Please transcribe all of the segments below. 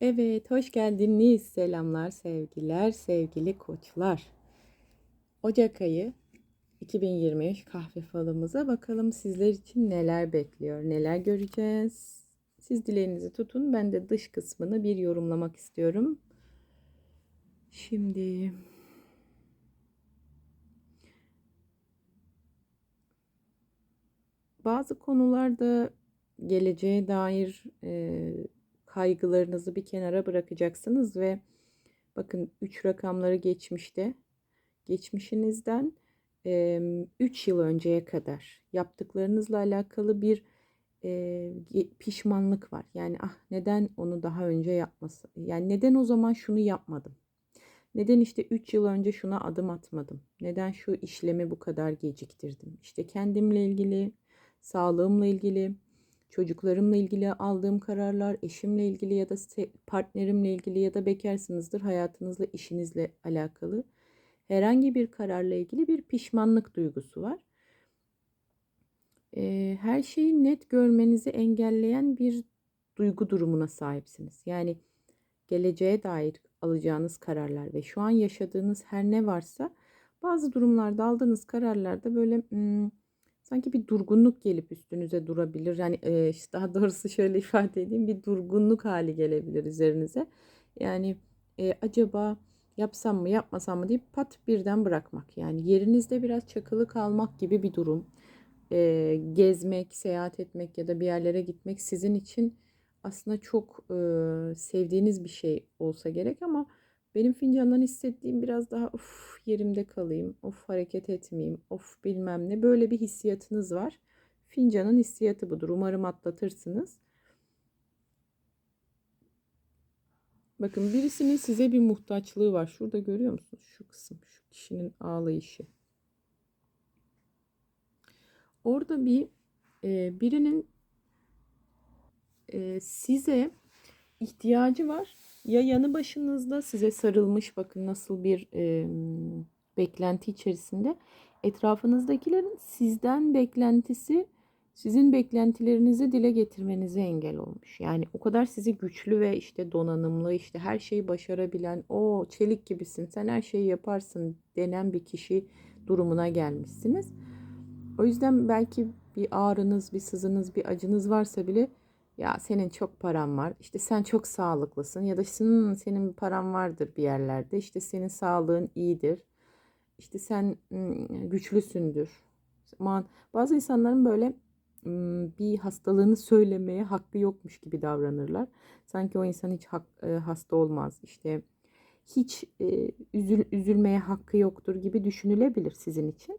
Evet, hoş geldiniz. Selamlar, sevgiler, sevgili koçlar. Ocak ayı 2023 kahve falımıza bakalım sizler için neler bekliyor, neler göreceğiz. Siz dileğinizi tutun. Ben de dış kısmını bir yorumlamak istiyorum. Şimdi bazı konularda geleceğe dair e, kaygılarınızı bir kenara bırakacaksınız ve bakın 3 rakamları geçmişte geçmişinizden 3 yıl önceye kadar yaptıklarınızla alakalı bir pişmanlık var. Yani ah neden onu daha önce yapması? Yani neden o zaman şunu yapmadım? Neden işte 3 yıl önce şuna adım atmadım? Neden şu işlemi bu kadar geciktirdim? İşte kendimle ilgili, sağlığımla ilgili, çocuklarımla ilgili aldığım kararlar, eşimle ilgili ya da partnerimle ilgili ya da bekarsınızdır hayatınızla, işinizle alakalı herhangi bir kararla ilgili bir pişmanlık duygusu var. Her şeyi net görmenizi engelleyen bir duygu durumuna sahipsiniz. Yani geleceğe dair alacağınız kararlar ve şu an yaşadığınız her ne varsa bazı durumlarda aldığınız kararlarda böyle hmm, sanki bir durgunluk gelip üstünüze durabilir. Yani işte daha doğrusu şöyle ifade edeyim bir durgunluk hali gelebilir üzerinize. Yani e, acaba yapsam mı yapmasam mı deyip pat birden bırakmak. Yani yerinizde biraz çakılı kalmak gibi bir durum. E, gezmek, seyahat etmek ya da bir yerlere gitmek sizin için aslında çok e, sevdiğiniz bir şey olsa gerek ama benim fincandan hissettiğim biraz daha of yerimde kalayım, of hareket etmeyeyim, of bilmem ne böyle bir hissiyatınız var. Fincanın hissiyatı budur. Umarım atlatırsınız. Bakın birisinin size bir muhtaçlığı var. Şurada görüyor musunuz? Şu kısım, şu kişinin ağlayışı. Orada bir e, birinin e, size ihtiyacı var ya yanı başınızda size sarılmış bakın nasıl bir e, beklenti içerisinde etrafınızdakilerin sizden beklentisi sizin beklentilerinizi dile getirmenize engel olmuş. Yani o kadar sizi güçlü ve işte donanımlı işte her şeyi başarabilen o çelik gibisin sen her şeyi yaparsın denen bir kişi durumuna gelmişsiniz. O yüzden belki bir ağrınız, bir sızınız, bir acınız varsa bile ya senin çok paran var. İşte sen çok sağlıklısın ya da senin senin paran vardır bir yerlerde. İşte senin sağlığın iyidir. İşte sen güçlüsündür. Aman bazı insanların böyle bir hastalığını söylemeye hakkı yokmuş gibi davranırlar. Sanki o insan hiç hak, hasta olmaz. İşte hiç üzül, üzülmeye hakkı yoktur gibi düşünülebilir sizin için.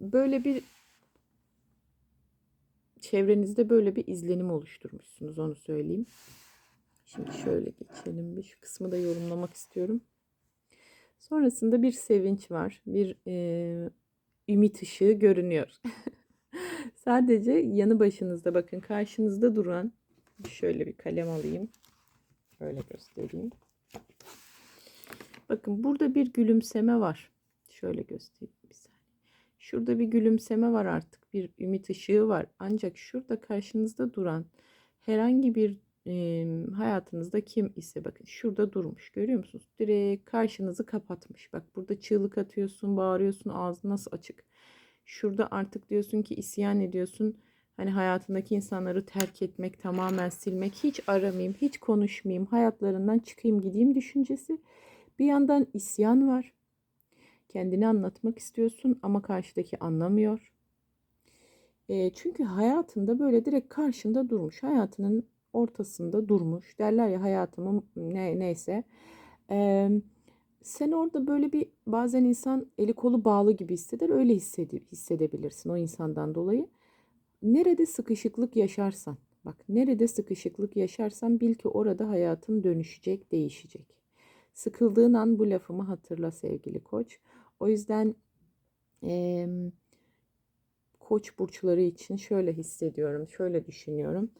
Böyle bir çevrenizde böyle bir izlenim oluşturmuşsunuz onu söyleyeyim. Şimdi şöyle geçelim bir şu kısmı da yorumlamak istiyorum. Sonrasında bir sevinç var. Bir e, ümit ışığı görünüyor. Sadece yanı başınızda bakın karşınızda duran şöyle bir kalem alayım. Şöyle göstereyim. Bakın burada bir gülümseme var. Şöyle göstereyim bir saniye. Şurada bir gülümseme var artık. Bir ümit ışığı var. Ancak şurada karşınızda duran herhangi bir e, hayatınızda kim ise bakın şurada durmuş. Görüyor musunuz? Direkt karşınızı kapatmış. Bak burada çığlık atıyorsun, bağırıyorsun, ağzın nasıl açık. Şurada artık diyorsun ki isyan ediyorsun. Hani hayatındaki insanları terk etmek, tamamen silmek, hiç aramayayım, hiç konuşmayayım, hayatlarından çıkayım, gideyim düşüncesi. Bir yandan isyan var. Kendini anlatmak istiyorsun ama karşıdaki anlamıyor. E, çünkü hayatında böyle direkt karşında durmuş. Hayatının ortasında durmuş. Derler ya hayatımın ne, neyse. E, sen orada böyle bir bazen insan eli kolu bağlı gibi hisseder. Öyle hissede, hissedebilirsin o insandan dolayı. Nerede sıkışıklık yaşarsan, bak nerede sıkışıklık yaşarsan bil ki orada hayatın dönüşecek, değişecek. Sıkıldığın an bu lafımı hatırla sevgili koç. O yüzden e, koç burçları için şöyle hissediyorum, şöyle düşünüyorum.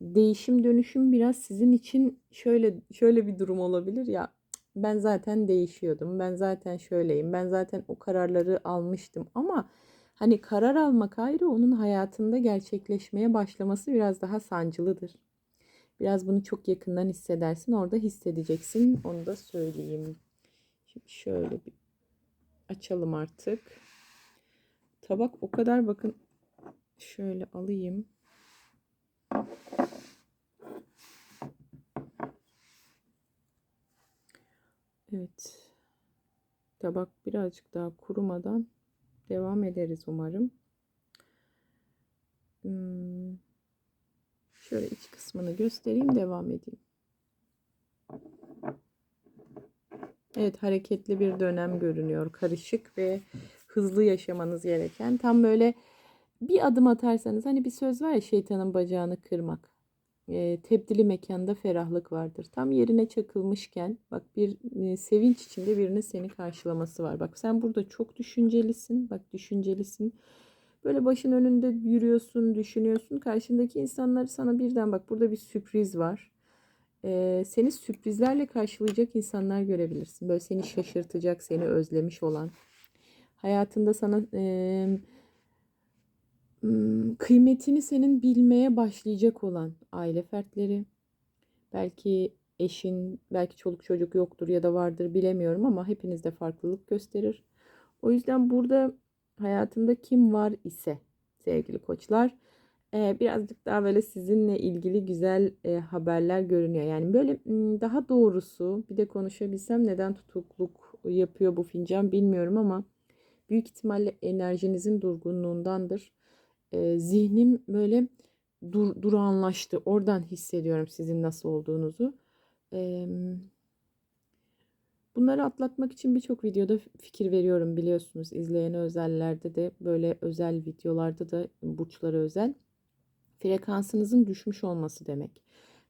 Değişim dönüşüm biraz sizin için şöyle şöyle bir durum olabilir ya. Ben zaten değişiyordum. Ben zaten şöyleyim. Ben zaten o kararları almıştım ama hani karar almak ayrı onun hayatında gerçekleşmeye başlaması biraz daha sancılıdır. Biraz bunu çok yakından hissedersin. Orada hissedeceksin. Onu da söyleyeyim. Şimdi şöyle bir açalım artık. Tabak o kadar bakın şöyle alayım. Evet. Tabak birazcık daha kurumadan devam ederiz umarım. Hmm. Şöyle iç kısmını göstereyim devam edeyim. Evet hareketli bir dönem görünüyor. Karışık ve hızlı yaşamanız gereken. Tam böyle bir adım atarsanız hani bir söz var ya şeytanın bacağını kırmak. E, tebdili mekanda ferahlık vardır. Tam yerine çakılmışken bak bir e, sevinç içinde birinin seni karşılaması var. Bak sen burada çok düşüncelisin. Bak düşüncelisin. Böyle başın önünde yürüyorsun, düşünüyorsun. Karşındaki insanlar sana birden bak burada bir sürpriz var. Ee, seni sürprizlerle karşılayacak insanlar görebilirsin. Böyle seni şaşırtacak, seni özlemiş olan. Hayatında sana e, kıymetini senin bilmeye başlayacak olan aile fertleri. Belki eşin, belki çoluk çocuk yoktur ya da vardır bilemiyorum ama hepinizde farklılık gösterir. O yüzden burada hayatında kim var ise sevgili koçlar birazcık daha böyle sizinle ilgili güzel haberler görünüyor. Yani böyle daha doğrusu bir de konuşabilsem neden tutukluk yapıyor bu fincan bilmiyorum ama büyük ihtimalle enerjinizin durgunluğundandır. Zihnim böyle dur, durağanlaştı. Oradan hissediyorum sizin nasıl olduğunuzu. Bunları atlatmak için birçok videoda fikir veriyorum biliyorsunuz. İzleyen özellerde de böyle özel videolarda da burçlara özel. Frekansınızın düşmüş olması demek.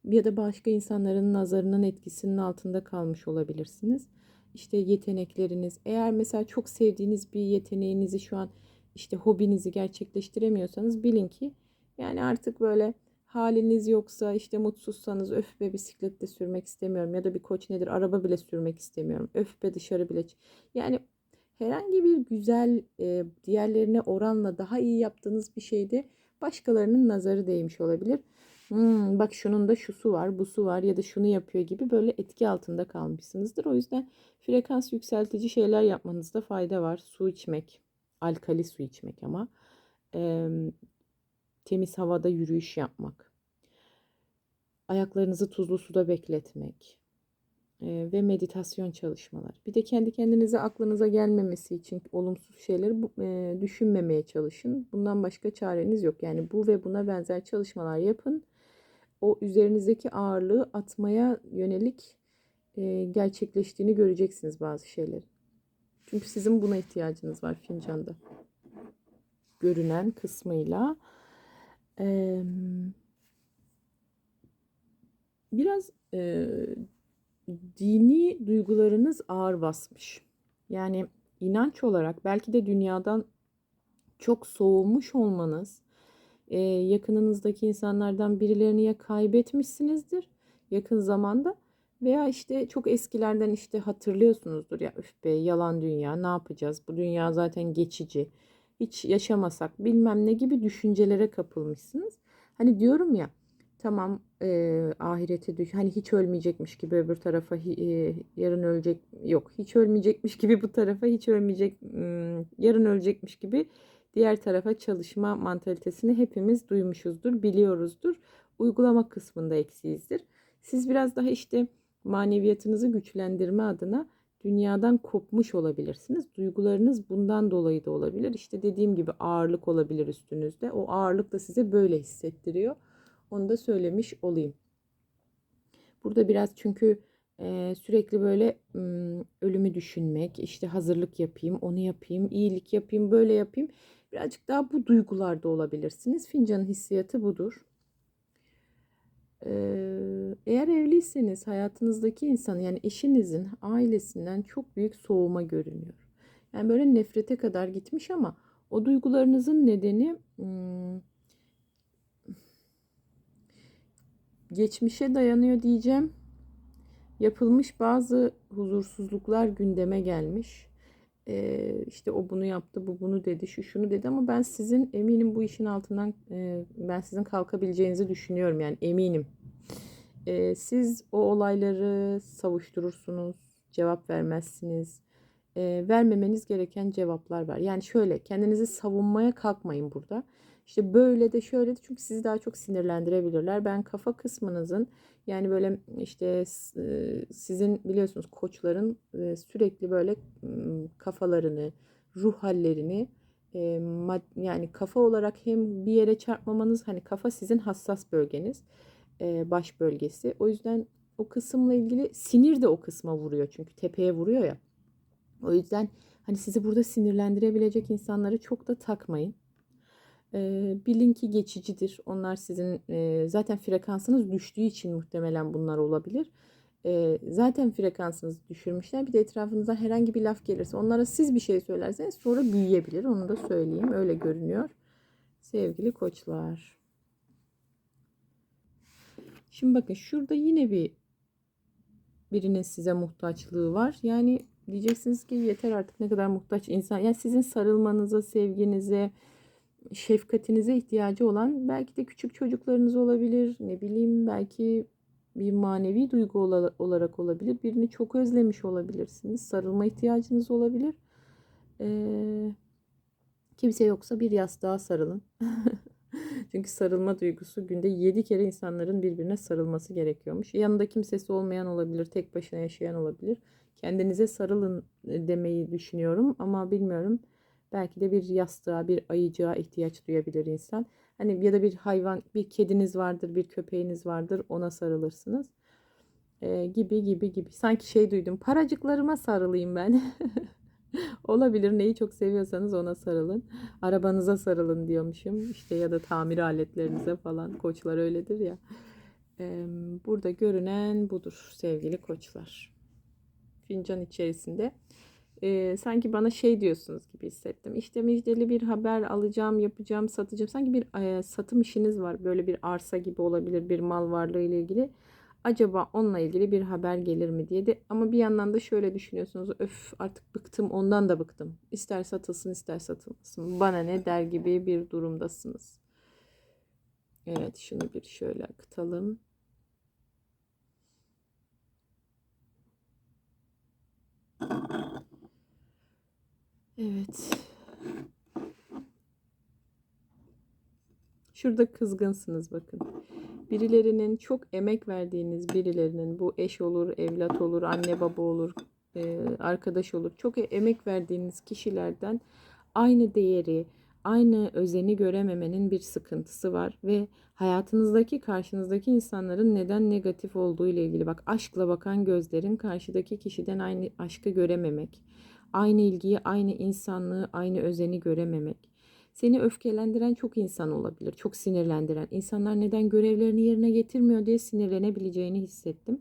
Ya da başka insanların nazarının etkisinin altında kalmış olabilirsiniz. İşte yetenekleriniz. Eğer mesela çok sevdiğiniz bir yeteneğinizi şu an işte hobinizi gerçekleştiremiyorsanız bilin ki yani artık böyle haliniz yoksa işte mutsuzsanız öf be bisiklette sürmek istemiyorum ya da bir koç nedir araba bile sürmek istemiyorum öf be dışarı bile yani herhangi bir güzel e, diğerlerine oranla daha iyi yaptığınız bir şeyde başkalarının nazarı değmiş olabilir. Hmm, bak şunun da şusu var, busu var ya da şunu yapıyor gibi böyle etki altında kalmışsınızdır. O yüzden frekans yükseltici şeyler yapmanızda fayda var. Su içmek, alkali su içmek ama. Ee, temiz havada yürüyüş yapmak, ayaklarınızı tuzlu suda bekletmek e, ve meditasyon çalışmalar. Bir de kendi kendinize aklınıza gelmemesi için olumsuz şeyleri düşünmemeye çalışın. Bundan başka çareniz yok. Yani bu ve buna benzer çalışmalar yapın. O üzerinizdeki ağırlığı atmaya yönelik gerçekleştiğini göreceksiniz bazı şeyleri. Çünkü sizin buna ihtiyacınız var fincanda. Görünen kısmıyla biraz dini duygularınız ağır basmış. Yani inanç olarak belki de dünyadan çok soğumuş olmanız, e, yakınınızdaki insanlardan birilerini ya kaybetmişsinizdir yakın zamanda veya işte çok eskilerden işte hatırlıyorsunuzdur ya üf be yalan dünya ne yapacağız bu dünya zaten geçici hiç yaşamasak bilmem ne gibi düşüncelere kapılmışsınız. Hani diyorum ya tamam e, ahirete düş hani hiç ölmeyecekmiş gibi öbür tarafa e, yarın ölecek yok hiç ölmeyecekmiş gibi bu tarafa hiç ölmeyecek yarın ölecekmiş gibi diğer tarafa çalışma mantalitesini hepimiz duymuşuzdur biliyoruzdur uygulama kısmında eksiyizdir siz biraz daha işte maneviyatınızı güçlendirme adına dünyadan kopmuş olabilirsiniz. Duygularınız bundan dolayı da olabilir. İşte dediğim gibi ağırlık olabilir üstünüzde. O ağırlık da size böyle hissettiriyor. Onu da söylemiş olayım. Burada biraz çünkü e, sürekli böyle m, ölümü düşünmek, işte hazırlık yapayım, onu yapayım, iyilik yapayım, böyle yapayım. Birazcık daha bu duygularda olabilirsiniz. Fincanın hissiyatı budur. Eğer evliyseniz hayatınızdaki insan yani eşinizin ailesinden çok büyük soğuma görünüyor. Yani böyle nefrete kadar gitmiş ama o duygularınızın nedeni geçmişe dayanıyor diyeceğim. Yapılmış bazı huzursuzluklar gündeme gelmiş. Ee, işte o bunu yaptı, bu bunu dedi, şu şunu dedi ama ben sizin eminim bu işin altından e, ben sizin kalkabileceğinizi düşünüyorum yani eminim. Ee, siz o olayları savuşturursunuz, cevap vermezsiniz. Ee, vermemeniz gereken cevaplar var. Yani şöyle kendinizi savunmaya kalkmayın burada. İşte böyle de şöyle de çünkü sizi daha çok sinirlendirebilirler. Ben kafa kısmınızın yani böyle işte e, sizin biliyorsunuz koçların e, sürekli böyle kafalarını, ruh hallerini e, yani kafa olarak hem bir yere çarpmamanız hani kafa sizin hassas bölgeniz, baş bölgesi. O yüzden o kısımla ilgili sinir de o kısma vuruyor çünkü tepeye vuruyor ya. O yüzden hani sizi burada sinirlendirebilecek insanları çok da takmayın. Ee, bilin ki geçicidir. Onlar sizin e, zaten frekansınız düştüğü için muhtemelen bunlar olabilir. Zaten frekansınızı düşürmüşler. Bir de etrafınızdan herhangi bir laf gelirse onlara siz bir şey söylerseniz sonra büyüyebilir. Onu da söyleyeyim. Öyle görünüyor. Sevgili koçlar. Şimdi bakın şurada yine bir birinin size muhtaçlığı var. Yani diyeceksiniz ki yeter artık ne kadar muhtaç insan. Yani sizin sarılmanıza, sevginize, şefkatinize ihtiyacı olan belki de küçük çocuklarınız olabilir. Ne bileyim belki bir manevi duygu olarak olabilir. Birini çok özlemiş olabilirsiniz. Sarılma ihtiyacınız olabilir. Ee, kimse yoksa bir yastığa sarılın. Çünkü sarılma duygusu günde 7 kere insanların birbirine sarılması gerekiyormuş. Yanında kimsesi olmayan olabilir, tek başına yaşayan olabilir. Kendinize sarılın e, demeyi düşünüyorum ama bilmiyorum. Belki de bir yastığa, bir ayıcığa ihtiyaç duyabilir insan. Hani ya da bir hayvan, bir kediniz vardır, bir köpeğiniz vardır, ona sarılırsınız. Ee, gibi gibi gibi. Sanki şey duydum. Paracıklarıma sarılayım ben. Olabilir. Neyi çok seviyorsanız ona sarılın. Arabanıza sarılın diyormuşum. İşte ya da tamir aletlerinize falan. Koçlar öyledir ya. Ee, burada görünen budur sevgili koçlar. Fincan içerisinde e, sanki bana şey diyorsunuz gibi hissettim. İşte müjdeli bir haber alacağım, yapacağım, satacağım. Sanki bir e, satım işiniz var. Böyle bir arsa gibi olabilir, bir mal varlığı ile ilgili. Acaba onunla ilgili bir haber gelir mi diye de ama bir yandan da şöyle düşünüyorsunuz. Öf artık bıktım, ondan da bıktım. İster satılsın, ister satılmasın. Bana ne der gibi bir durumdasınız. Evet, şunu bir şöyle akıtalım. Evet. Şurada kızgınsınız bakın. Birilerinin çok emek verdiğiniz birilerinin bu eş olur, evlat olur, anne baba olur, e, arkadaş olur. Çok emek verdiğiniz kişilerden aynı değeri, aynı özeni görememenin bir sıkıntısı var ve hayatınızdaki karşınızdaki insanların neden negatif olduğu ile ilgili bak aşkla bakan gözlerin karşıdaki kişiden aynı aşkı görememek Aynı ilgiyi, aynı insanlığı, aynı özeni görememek. Seni öfkelendiren çok insan olabilir. Çok sinirlendiren. insanlar neden görevlerini yerine getirmiyor diye sinirlenebileceğini hissettim.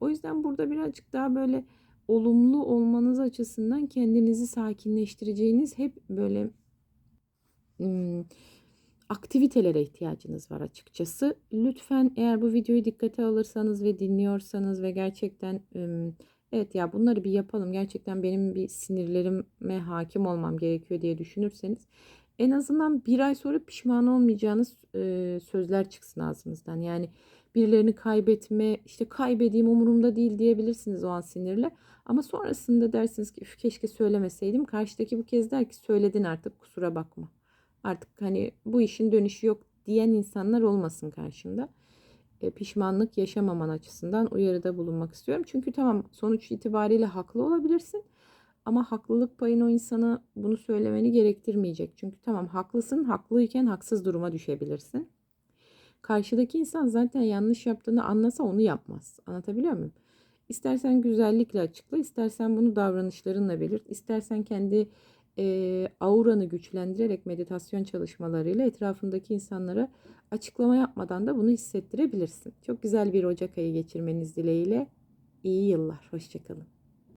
O yüzden burada birazcık daha böyle olumlu olmanız açısından kendinizi sakinleştireceğiniz hep böyle ım, aktivitelere ihtiyacınız var açıkçası. Lütfen eğer bu videoyu dikkate alırsanız ve dinliyorsanız ve gerçekten ım, Evet ya bunları bir yapalım. Gerçekten benim bir sinirlerime hakim olmam gerekiyor diye düşünürseniz en azından bir ay sonra pişman olmayacağınız e, sözler çıksın ağzınızdan. Yani birilerini kaybetme, işte kaybedeyim umurumda değil diyebilirsiniz o an sinirle. Ama sonrasında dersiniz ki keşke söylemeseydim. Karşıdaki bu kez der ki söyledin artık kusura bakma. Artık hani bu işin dönüşü yok diyen insanlar olmasın karşında. E, pişmanlık yaşamaman açısından uyarıda bulunmak istiyorum. Çünkü tamam sonuç itibariyle haklı olabilirsin. Ama haklılık payını o insana bunu söylemeni gerektirmeyecek. Çünkü tamam haklısın, haklıyken haksız duruma düşebilirsin. Karşıdaki insan zaten yanlış yaptığını anlasa onu yapmaz. Anlatabiliyor muyum? İstersen güzellikle açıkla, istersen bunu davranışlarınla belirt, istersen kendi e, auranı güçlendirerek meditasyon çalışmalarıyla etrafındaki insanlara açıklama yapmadan da bunu hissettirebilirsin. Çok güzel bir Ocak ayı geçirmeniz dileğiyle. İyi yıllar. Hoşçakalın.